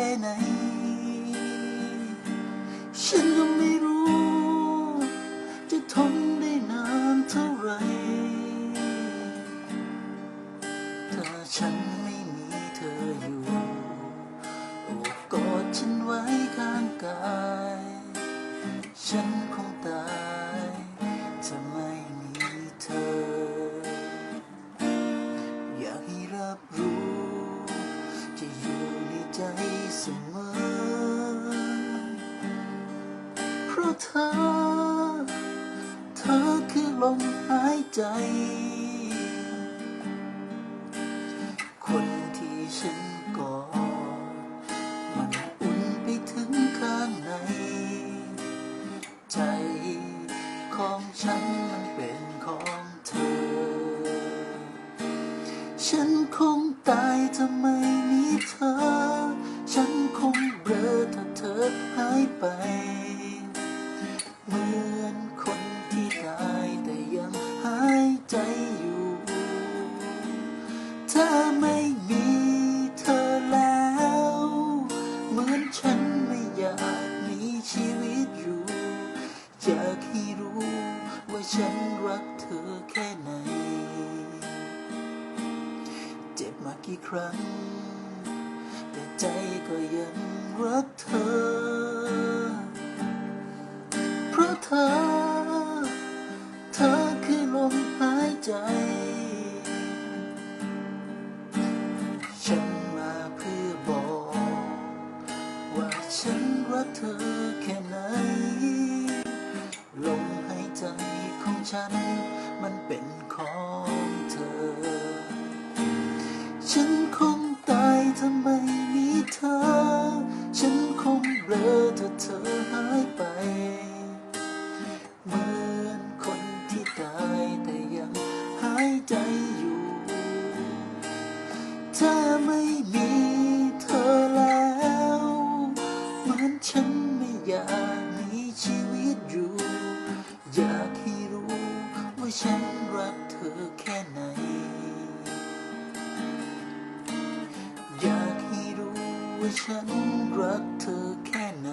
ค่ไหน ฉันก็ไม่รู้ จะทนได้นานเท่าไร ถ้าฉันไม่มีเธออยู่โอบกอดฉันไว้ข้างกาย ฉันคง เธอ เธอคือลมหายใจ คนที่ฉันกอดมันอุ่นไปถึงข้างใน ใจของฉันมันเป็นของเธอ ฉันคงตายถ้าไม่มีเธอ ฉันคงเบลอถ้าเธอหายไปากให้รู้ว่าฉันรักเธอแค่ไหน เจ็บมากี่ครั้ง แต่ใจก็ยังรักเธอ เพราะเธอ เธอคือลมหายใจ ฉันมาเพื่อบอก ว่าฉันรักเธอแค่ไหน ฉัน มันเป็นของเธอ ฉันคงตายถ้าไม่มีเธอ ฉันคงเบลอถ้าเธอหายไป เหมือนคนที่ตายแต่ยังหายใจอยู่ ถ้าไม่มีเธอแล้ว เหมือนฉันไม่อยากมีชีวิต ฉันรักเธอแค่ไหน อยากให้รู้ว่าฉันรักเธอแค่ไหน